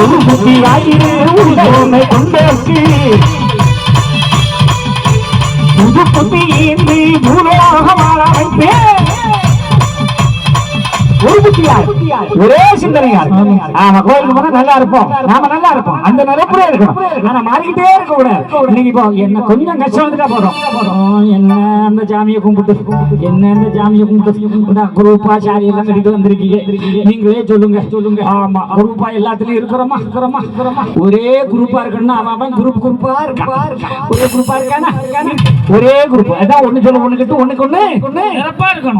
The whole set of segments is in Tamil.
ஒரு புத்தியாயிரு உன்னை கொண்டேற்கு புது புத்தி ஏந்தி வைப்பேன். ஒரு சிந்தனையார். ஆமா கோயிலுக்கு போனா நல்லா இருப்போம். நாம நல்லா இருப்போம். அந்த நினைப்புல இருக்கணும். ஆனா மாறிக்கிட்டே இருக்க கூடாது இன்னைக்கு இப்போ என்ன கொஞ்சம் கஷ்டம் வந்துட்டா போதும். என்ன அந்த ஜாமியை கும்பிட்டு என்ன அந்த ஜாமியை கும்பிட்டு. குரூப்பா சாரி எல்லாம் கட்டிட்டு வந்திருக்கீங்க. நீங்களே சொல்லுங்க. சொல்லுங்க ஆமா குரூப்பா எல்லாத்துலயும் இருக்கிறோமா? இருக்கிறோமா? இருக்கிறோமா? ஒரே குரூப்பா இருக்கணும்னா அவன் அவன் குரூப் குரூப்பா இருக்கா ஒரே குரூப்பா இருக்கானா? ஒரே குரூப் அதான் ஒண்ணு சொல்ல ஒண்ணு கிட்ட ஒண்ணுக்கு ஒண்ணு.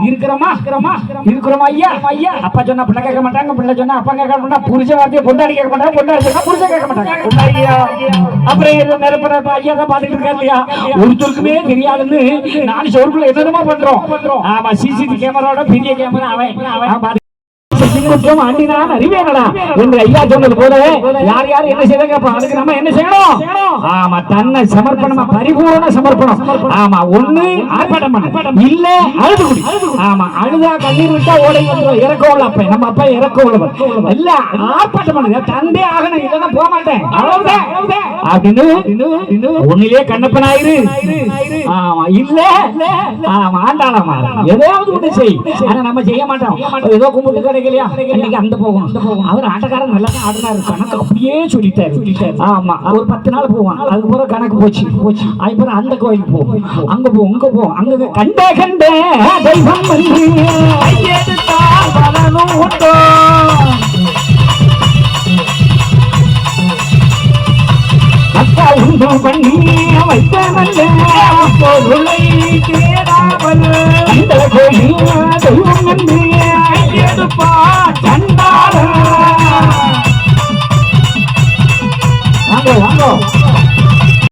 இருக்கிறோமா? இருக்கிறோமா? இருக்கிறோமா ஐயா? ஐயா? அப்பா சொன்னா பிள்ளை கேட்க மாட்டாங்க பிள்ளை சொன்னா அப்பா கேட்க மாட்டாங்க புரிஞ்ச வார்த்தையை பொண்டாடி கேட்க மாட்டாங்க பொண்டாடி சொன்னா புரிஞ்ச கேட்க மாட்டாங்க. பொண்டாடியா அப்புறம் ஏதோ நிரப்புற ஐயா தான் பாத்துட்டு இருக்காரு இல்லையா? ஒருத்தருக்குமே தெரியாதுன்னு நாலு சோறுக்குள்ள எதனமா பண்றோம்? ஆமா சிசிடிவி கேமராவோட பெரிய கேமரா அவன் அவன் பாத்து குற்றம் அண்டினான் அறிவேனடா. என்று ஐயா சொன்னது போல யார் யார் என்ன செய்ய கேட்போம் அதுக்கு நம்ம என்ன செய்யணும்? ஆமா தன்னை சமர்ப்பணமா பரிபூரண சமர்ப்பணம். ஆமா ஒண்ணு ஆர்ப்பாட்டம் பண்ண. இல்ல அழுது குடி ஆமா அழுதா கண்ணீர் விட்டா ஓடை வந்துடும் இறக்க உள்ள அப்ப நம்ம அப்பா இறக்க உள்ளவர் இல்ல ஆர்ப்பாட்டம் பண்ணுங்க தந்தே ஆகணும் இல்லைன்னா போக மாட்டேன். அவ்வளவுதான். அப்படின்னு ஒண்ணிலே கண்ணப்பனாயிரு. ஆமா இல்ல. ஆமா ஆண்டாளமா எதையாவது ஒண்ணு செய். ஆனா நம்ம செய்ய மாட்டோம். ஏதோ கும்பிட்டு கிடைக்கலையா? இன்னைக்கு அந்த போகும் போகும் அவர் ஆட்டக்காரன் நல்லா தான் ஆடினாரு கணக்கு அப்படியே சொல்லிட்டாரு. சொல்லிட்டாரு ஆமா ஒரு பத்து நாள் போவான். அதுக்கு அதுக்கப்புறம் கணக்கு போச்சு. போச்சு அதுக்கப்புறம் அந்த கோயிலுக்கு போ அங்க போ இங்க போ அங்க கண்டே கண்டே. தெய்வம் வந்து. கையெடுத்தால் பலனும் உண்டோ. அக்கா உண்டு பண்ணி வைத்த நல்ல பொருளை தேடாமல் அந்த கோயில் தெய்வம் என்று எடுப்பா கண்டார வாங்க வாங்க.